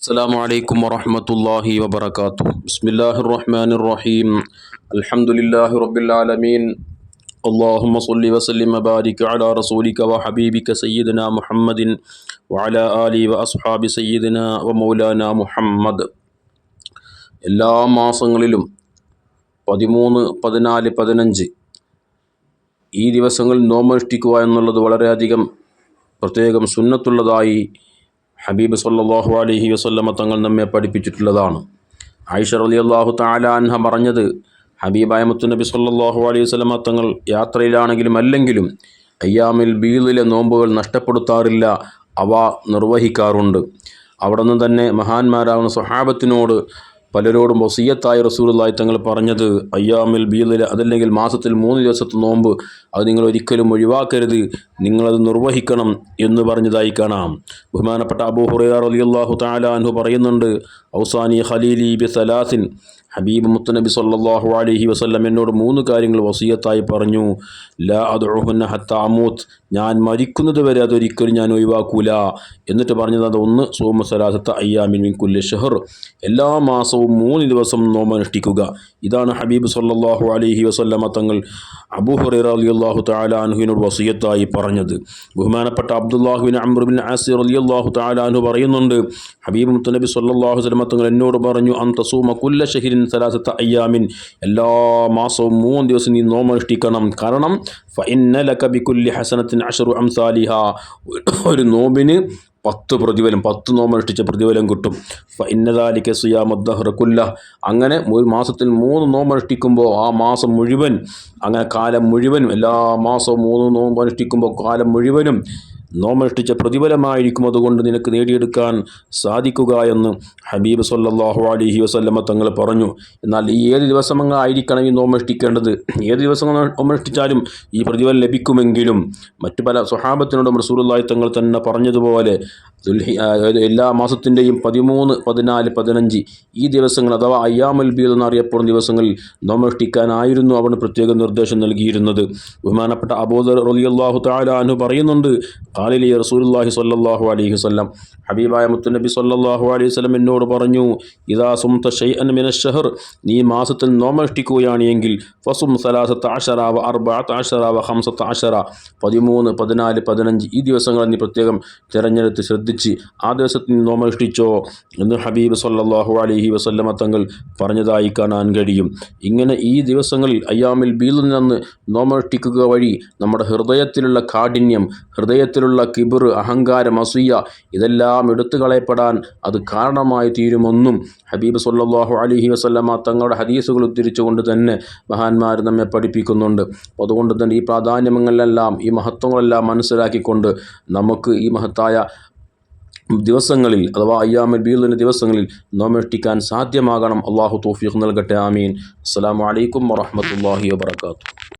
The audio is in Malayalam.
السلام عليكم ورحمة الله وبركاته بسم الله الرحمن الرحيم الحمد لله رب العالمين اللهم صل وسلم وبارك على رسولك وحبيبك سيدنا محمد وعلى آله وأصحاب سيدنا ومولانا محمد എല്ലാ മാസങ്ങളിലും പതിമൂന്ന് പതിനാല് പതിനഞ്ച് ഈ ദിവസങ്ങളിൽ നോമനുഷ്ഠിക്കുക എന്നുള്ളത് വളരെയധികം പ്രത്യേകം സുന്നത്തുള്ളതായി ഹബീബ് സല്ലാഹു അലഹി വസ്ല്ലമ തങ്ങൾ നമ്മെ പഠിപ്പിച്ചിട്ടുള്ളതാണ്. ആയിഷ അലി അള്ളാഹു താലാൻഹ പറഞ്ഞത് ഹബീബായ നബി സല്ലാഹു അലൈഹി വസ്ലമ തങ്ങൾ യാത്രയിലാണെങ്കിലും അല്ലെങ്കിലും അയ്യാമിൽ ബീദിലെ നോമ്പുകൾ നഷ്ടപ്പെടുത്താറില്ല അവ നിർവഹിക്കാറുണ്ട്. അവിടെ നിന്ന് തന്നെ മഹാന്മാരാകുന്ന സ്വഹാബത്തിനോട് പലരോടും വസീയത്തായ റസൂലായി തങ്ങൾ പറഞ്ഞത് അയ്യാമിൽ ബീദിൽ അതല്ലെങ്കിൽ മാസത്തിൽ മൂന്ന് ദിവസത്തെ നോമ്പ് അത് നിങ്ങൾ ഒരിക്കലും ഒഴിവാക്കരുത് നിങ്ങളത് നിർവഹിക്കണം എന്ന് പറഞ്ഞതായി കാണാം. ബഹുമാനപ്പെട്ട അബൂ ഹുറൈർ അലി അള്ളാഹു താലാൻഹു പറയുന്നുണ്ട് ഔസാനി ഖലീലി ബി സലാസിൻ ഹബീബ് മുത്തനബി സല്ലാഹു അലഹി വസ്ല്ലം എന്നോട് മൂന്ന് കാര്യങ്ങൾ വസീയത്തായി പറഞ്ഞു. ലാ അദ്ഹുന്ന ഹത്ത അമൂത്ത്. ഞാൻ മരിക്കുന്നത് വരെ അതൊരിക്കലും ഞാൻ ഒഴിവാക്കൂല. എന്നിട്ട് പറഞ്ഞത് അത് ഒന്ന് സോമ സലാസത്ത അയ്യാമിൻ മിൻ കുല്ല് ഷെഹർ. എല്ലാ മാസവും മൂന്ന് ദിവസം നോമനുഷ്ഠിക്കുക ഇതാണ് ഹബീബ് സല്ലാഹു അലഹി വസല്ലമ തങ്ങൾ അബൂ ഹുറൈറ അലി അള്ളാഹു താലാൻഹുവിനോട് വസീയത്തായി പറഞ്ഞത്. ബഹുമാനപ്പെട്ട അബ്ദുല്ലാഹുബിൻ അമ്രുബിൻ ആസിർ അലി അള്ളാഹു താലാൻഹു പറയുന്നുണ്ട് ഹബീബ് മുത്തനബി സല്ലാഹു വസ്ലമ തങ്ങൾ എന്നോട് പറഞ്ഞു അന്തസൂമ കുല്ല ഷഹിരിൻ സലാസത്ത അയ്യാമിൻ. എല്ലാ മാസവും മൂന്ന് ദിവസം നീ നോമനുഷ്ഠിക്കണം കാരണം ഫഇന്നലക ബിക്കുല്ലി ഹസനത്തിൻ അഷറു അംസാലിഹ. ഒരു നോമ്പിന് പത്ത് പ്രതിഫലം പത്ത് നോമനുഷ്ഠിച്ച പ്രതിഫലം കിട്ടും. ഇന്നതാലിക്ക് സുയാമദ്ദഹ്റക്കുല്ല അങ്ങനെ ഒരു മാസത്തിൽ മൂന്ന് നോമനുഷ്ഠിക്കുമ്പോൾ ആ മാസം മുഴുവൻ അങ്ങനെ കാലം മുഴുവനും എല്ലാ മാസവും മൂന്ന് നോമ്പനുഷ്ഠിക്കുമ്പോൾ കാലം മുഴുവനും നോമനുഷ്ഠിച്ച പ്രതിഫലമായിരിക്കും അതുകൊണ്ട് നിനക്ക് നേടിയെടുക്കാൻ സാധിക്കുക എന്ന് ഹബീബ് സല്ലാഹു അലഹി വസ്ല്ലമ്മ തങ്ങൾ പറഞ്ഞു. എന്നാൽ ഈ ഏത് ദിവസങ്ങളായിരിക്കണം ഈ നോമനുഷ്ഠിക്കേണ്ടത് ഏത് ദിവസം നോമനുഷ്ഠിച്ചാലും ഈ പ്രതിഫലം ലഭിക്കുമെങ്കിലും മറ്റു പല സ്വഹാബത്തിനോടും റസൂലുള്ളാഹി തങ്ങൾ തന്നെ പറഞ്ഞതുപോലെ എല്ലാ മാസത്തിന്റെയും പതിമൂന്ന് പതിനാല് പതിനഞ്ച് ഈ ദിവസങ്ങൾ അഥവാ അയ്യാമൽ ബീൽ എന്നറിയപ്പെടുന്ന ദിവസങ്ങളിൽ നോമഷ്ടിക്കാനായിരുന്നു അവന് പ്രത്യേക നിർദ്ദേശം നൽകിയിരുന്നത്. ബഹുമാനപ്പെട്ട അബോദർ റലിയല്ലാഹു താലാനു പറയുന്നുണ്ട് ഖാലിലി റസൂലുല്ലാഹി സ്വല്ലല്ലാഹു അലൈഹി വസല്ലം. ഹബീബായ മുത്തുനബി സ്വല്ലല്ലാഹു അലൈഹി വസല്ലം എന്നോട് പറഞ്ഞു ഇതാ സുംത ഷൈഅൻ മിന ഷഹർ നീ മാസത്തിൽ നോമനുഷ്ഠിക്കുകയാണ് എങ്കിൽ ഫസും സലാസത്ത് അഷറ വ അർബഅത്ത് അഷറ വ ഹംസത്ത് ആഷറ പതിമൂന്ന് പതിനാല് പതിനഞ്ച് ഈ ദിവസങ്ങൾ നീ പ്രത്യേകം തിരഞ്ഞെടുത്ത് ശ്രദ്ധിച്ച് ആ ദിവസത്തിൽ നോമനുഷ്ഠിച്ചോ എന്ന് ഹബീബ് സല്ലാഹു അലഹി വസല്ലമ തങ്ങൾ പറഞ്ഞതായി കാണാൻ കഴിയും. ഇങ്ങനെ ഈ ദിവസങ്ങളിൽ അയ്യാമിൽ ബീലിൽ നിന്ന് നോമനുഷ്ഠിക്കുക വഴി നമ്മുടെ ഹൃദയത്തിലുള്ള കാഠിന്യം ഹൃദയത്തിലുള്ള കിബിർ അഹങ്കാരം അസൂയ ഇതെല്ലാം എടുത്തു കളയപ്പെടാൻ അത് കാരണമായി തീരുമെന്നും ഹബീബ് സല്ലാഹു അലഹി വസല്ലമ തങ്ങളുടെ ഹദീസുകൾ ഉദ്ധരിച്ചുകൊണ്ട് തന്നെ മഹാന്മാർ നമ്മെ പഠിപ്പിക്കുന്നുണ്ട്. അതുകൊണ്ട് തന്നെ ഈ പ്രാധാന്യങ്ങളെല്ലാം ഈ മഹത്വങ്ങളെല്ലാം മനസ്സിലാക്കിക്കൊണ്ട് നമുക്ക് ഈ മഹത്തായ ദിവസങ്ങളിൽ അഥവാ അയ്യാമൽ ബീദിന്റെ ദിവസങ്ങളിൽ നോമഷ്ടിക്കാൻ സാധ്യമാകണം. അള്ളാഹു തോഫീഖ് നൽകട്ടെ. ആമീൻ. അസ്സാം വലൈക്കും വറഹമത്തല്ലാഹി വാത്തു